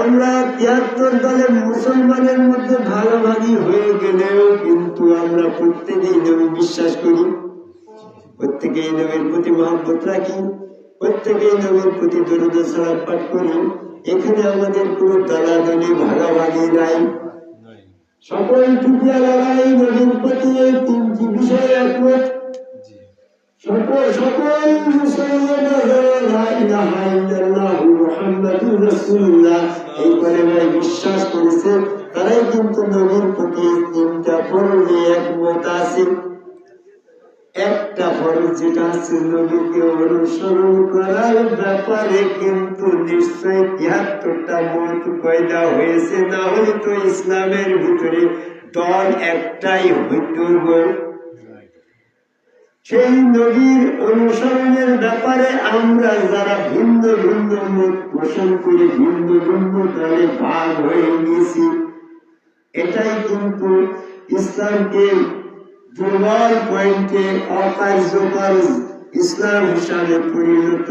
আমরা তিয়াত্তর দলের মুসলমানের মধ্যে ভাগাভাগি হয়ে গেলেও কিন্তু আমরা প্রত্যেকেই নবী বিশ্বাস করি। প্রত্যেকেই নবীর প্রতি মহব্বত রাখি। প্রত্যেকেই নবীর প্রতি দরুদ সালাম পাঠ করি। এখানে আমাদের কোনো দলাদলি ভাগাভাগি নাই। সকল টুকিয়া লড়াই নবীর প্রতি এই তিনটি বিষয়ে একমত। বিশ্বাস করেছে, তারাই কিন্তু নবীর প্রতি তিনটা ফরজে একমত আছে। একটা ফরজ যেটা আছে নবীকে অনুসরণ করার ব্যাপারে কিন্তু নিশ্চয় তিয়াত্তরটা মত পয়দা হয়েছে। না হলে তো ইসলামের ভিতরে দল একটাই হইত। সেই নবীর অনুসরণের ব্যাপারে আমরা যারা ভিন্ন ভিন্ন মত পোষণ করি ভিন্ন ভিন্ন দলে ভাগ হয়ে গেছি এটাই কিন্তু ইসলামকে দুর্বল পয়েন্টে অকার্যকর ইসলাম হিসাবে পরিণত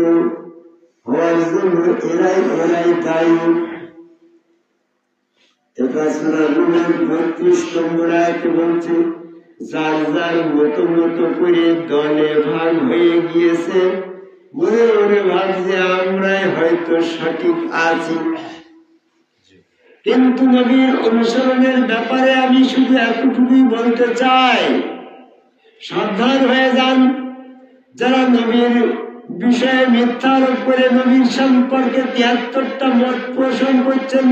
হওয়ার জন্য এরাই ওরাই দায়ী। এটা সুরা রুমের বত্রিশ নম্বর আয়াতে বলছে যার যার মতো মতো করে দলে ভাগ হয়ে গিয়েছে। মনে মনে ভাবছে, আমরাই হয়তো সঠিক আছি। কিন্তু নবীর অনুসরণের ব্যাপারে আমি শুধু এতটুকুই বলতে চাই, সাবধান হয়ে যান। যারা নবীর বিষয়ে মিথ্যার উপরে নবীর সম্পর্কে তিয়াত্তরটা মত পোষণ করছেন,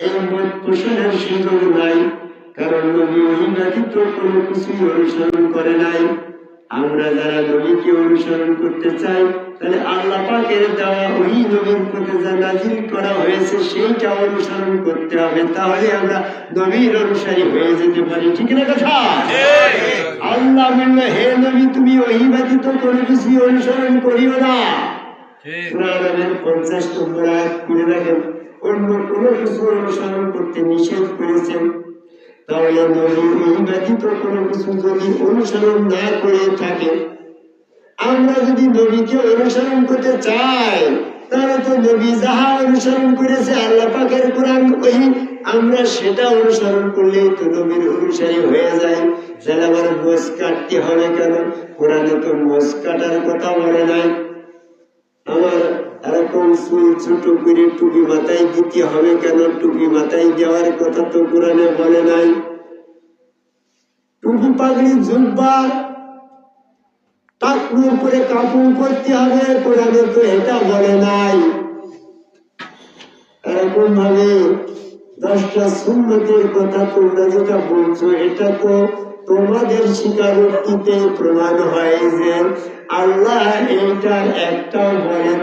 এই মত পোষণের সুযোগ নাই। কারণ নবী ব্যতীত কোনো কিছুই অনুসরণ করে নাই। আমরা যারা নবীকে অনুসরণ করতে চাই তাহলে আল্লাহ পাকের দেওয়া ওই নবীর প্রতি যা নাজিল করা হয়েছে সেইটা অনুসরণ করতে হবে। তাহলে আমরা নবীর অনুসারী হয়ে যেতে পারি। ঠিক না কথা? আল্লাহ বলল হে নবী তুমি ওই ব্যতীত কোনো কিছু অনুসরণ করিও না। পঞ্চাশ নম্বর করে রাখেন অন্য কোনো কিছু অনুসরণ করতে নিষেধ করেছেন তাহলে নবীর ব্যতীত কোনো কিছু অনুসরণ না করে থাকে। আমরা যদি নবীকে অনুসরণ করতে চাই, তাহলে তো নবী যাহা অনুসরণ করেছে আল্লাহ পাকের কোরআন ওই আমরা সেটা অনুসরণ করলেই তো নবীর অনুসারী হয়ে যায়। তাহলে আবার মোষ কাটতে হবে কেন? কোরআনে তো মোষ কাটার কথা বলে নাই। আমার এরকম চুল ছোট করে টুপি মাথায় দিতে হবে কেন? টুপি মাথায় দেওয়ার কথা তো কোরআনে বলে নাই। টুপি পাগড়ি জুব্বা, টাকুর করে কাপড় করতে হবে, কোরআনে তো এটা বলে নাই। এরকম ভাবে দশটা সুন্নতের কথা তোমরা যেটা বলছো, এটা তো তোমাদের স্বীকারোক্তিতে প্রমাণ হয় যে আল্লাহ এইটার একটাও বলে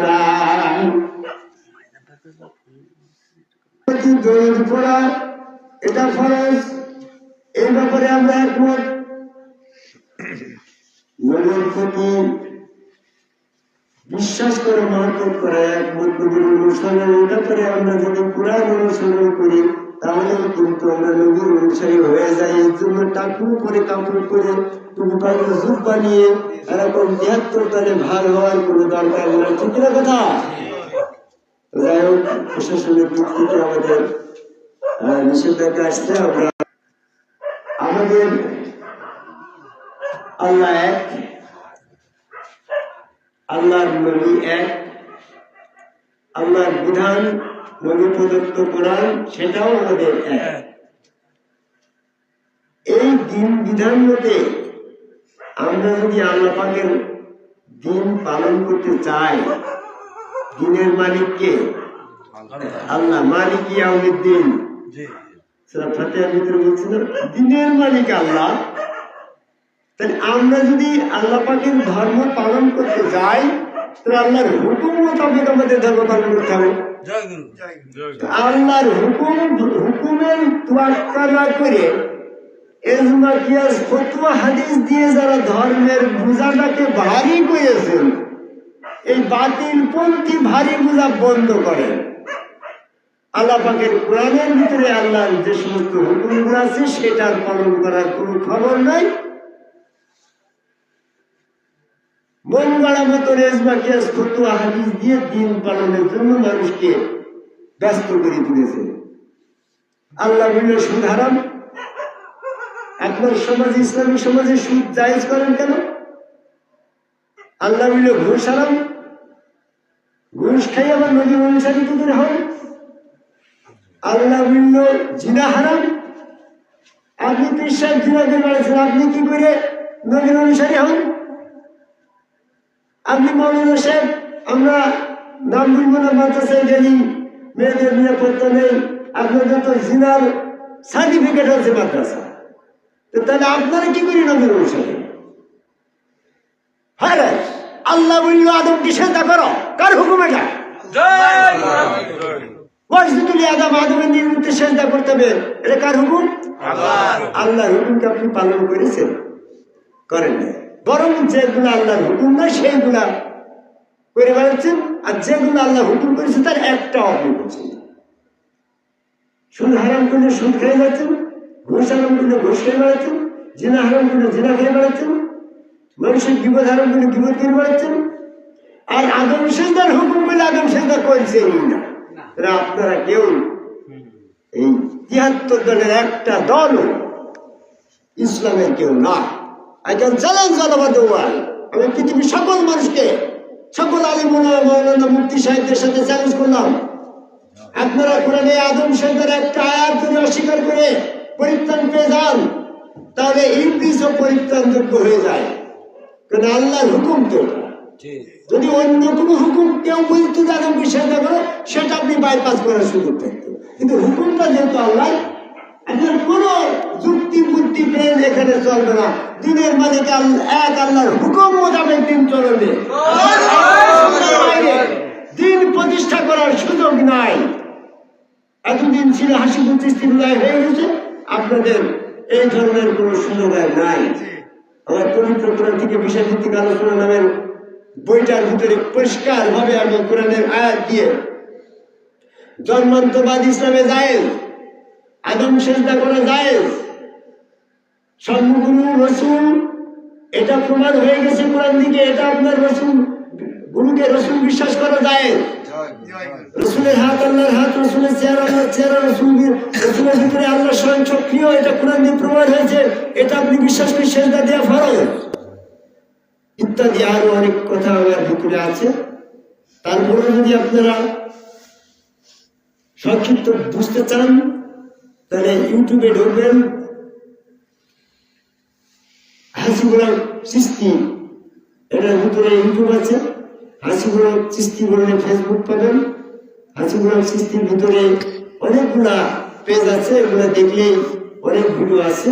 পড়া, এটা ফরজ এই ব্যাপারে আমরা একমত। নবীর প্রতি বিশ্বাস করে মহত্ব করা একমত। নবীর অনুসরণের ব্যাপারে আমরা যদি কোরআন অনুসরণ করি তাহলে কিন্তু আমরা নবীর অনুসারী হয়ে যাই। এই জন্য টাকু করে কাপড় করে জুপ বানিয়ে এরকম তিয়াত্তর তালে ভাগ হওয়ার কোনো দরকার নেই। ঠিক না কথা? যাই হোক, প্রশাসনের দিক থেকে আমাদের নিষেধাজ্ঞা আসছে। আমরা আমাদের আল্লাহ এক, আল্লাহর নবী এক, আল্লাহর বিধান নবী প্রদত্ত কোরআন সেটাও আমাদের এক এই দিন বিধান মতে আমরা যদি আল্লাহ পাকের দিন পালন করতে চাই দিনের মালিককে আল্লাহ মালিক সেটা ফাতেহার ভিতরে বলছিল দিনের মালিক আল্লাহ। তাহলে আমরা যদি আল্লাহ পাকের ধর্ম পালন করতে যাই তাহলে আল্লাহর হুকুম মোতাবেক আমাদের ধর্ম পালন করতে হবে। আল্লাহর হুকুম হুকুমের তোয়াক্কা না করে এজমা কিয়াস ফতুয়া হাদিস দিয়ে যারা ধর্মের বোঝাটাকে ভারী করেছেন এই বাতিল পন্থী ভারী বোঝা বন্ধ করেন। আল্লাহ পাকের কোরআনের ভিতরে আল্লাহর যে সমস্ত হুকুমগুলো আছে সেটার পালন করার কোনো খবর নাই। মন গড়া মতো রেজমা কেস ফতুয়া হাদিস দিয়ে দিন পালনের জন্য মানুষকে ব্যস্ত করে তুলেছে। আল্লাহ বলল সুদ হারাম? আপনার সমাজ, ইসলামী সমাজে সুদ জায়েজ করেন কেন? আল্লাহ বলল, ঘুষ হারাম? ঘুষ খাই আবার নদীর অনুসারী করে হন আল্লাহ বলল, জিনা হারাম? আপনি বিশ্বাস জিনা করে আপনি কি করে নদীর অনুসারী হন? আপনি মৌলানা সাহেব আমরা নাম বলব না মাদ্রাসায় গেলি মেয়েদের নিরাপত্তা নেই আপনাদের তো জিনার সার্টিফিকেট আছে মাদ্রাসা। তো তাহলে আপনারা কি করি নবীর অনুসারে? হ্যাঁ আল্লাহ বলল আদমকে সেজদা করো। কার হুকুম এটা? ওয়াজদুল আদম আদমের নির্মিত সেজদা করতে হবে। এটা কার হুকুম? আল্লাহর হুকুমকে আপনি পালন করেছেন। করেন না বরং যেগুলো আল্লাহর হুকুম না সেইগুলা করে বেড়াচ্ছেন, আর যেগুলো আল্লাহ হুকুম করেছে, তার একটা আপনি করছেন। সুদ হারাম করলে সুদ খেয়ে যাচ্ছেন ঘুষ হারাম করলে ঘুষ খেয়ে বেড়াচ্ছেন, জিনা হারাম করলে জিনা খেয়ে বেড়াচ্ছেন, মানুষের বিপদ হারাম করলে বিপদ করে বেড়াচ্ছেন, আর আদম সেজদার হুকুম করলে আদম সেজদা করছেন না আপনারা কেউ এই তিয়াত্তর দলের একটা দল ইসলামের কেউ না I can challenge all over the world আমি পৃথিবীর সকল মানুষকে সকল আলী মৌলানা মুক্তি সাহিত্যের সাথে চ্যালেঞ্জ করলাম। আপনারা কোরআনে আদম সন্তান একটা আয়াত যদি অস্বীকার করে পরিত্রাণ পেয়ে যান তাহলে ইংলিশও পরিত্রাণযোগ্য হয়ে যায়। কারণ আল্লাহর হুকুম তো? যদি অন্য কোনো হুকুম কেউ বলতো যে আদমকে সেটা করো সেটা আপনি বাইপাস করার সুযোগ থাকতো। কিন্তু হুকুমটা যেহেতু আল্লাহ আপনার কোন এখানে চলবে না। দিনের মালিক এক আল্লাহর হুকুম মোতাবেক দিন চলবে। দিন প্রতিষ্ঠা করার সুযোগ নাই। এতদিন ছিল হাসি প্রতিষ্ঠিত হয়ে গেছে। আপনাদের এই ধরনের কোন সুযোগ আর নাই। আমার পবিত্র কোরআন থেকে বিষয় ভিত্তিক আলোচনা নামের বইটার ভিতরে পরিষ্কার ভাবে আমি কোরআনের আয়াত দিয়ে জন্মান্তবাদ ইসলামে যায় আদম সেজদা করা যায় সর্বগুরু রসুল, এটা প্রমাণ হয়ে গেছে কোরআন দিকে, এটা আপনার রসুল, গুরুকে রসুল বিশ্বাস করা যায়। রসুলের হাত, আল্লাহর হাত, রসুলের চেহারা চেহারা রসুল রসুলের ভিতরে আল্লাহ স্বয়ং সক্রিয় এটা কোরআন দিয়ে প্রমাণ হয়েছে, এটা আপনি বিশ্বাস করে সেজদা দেওয়া ফরজ। ইত্যাদি আরও অনেক কথা আমার ভিতরে আছে। তারপরে যদি আপনারা সংক্ষিপ্ত বুঝতে চান, তাহলে ইউটিউবে ঢুকবেন। হাসিগুলা সৃষ্টি। এটার ভিতরে ইউটিউব আছে। হাসিগুলা সৃষ্টি বললে ফেসবুক পাবেন। হাসিগুলা সৃষ্টির ভিতরে অনেকগুলা পেজ আছে, এগুলো দেখলেই অনেক ভিডিও আছে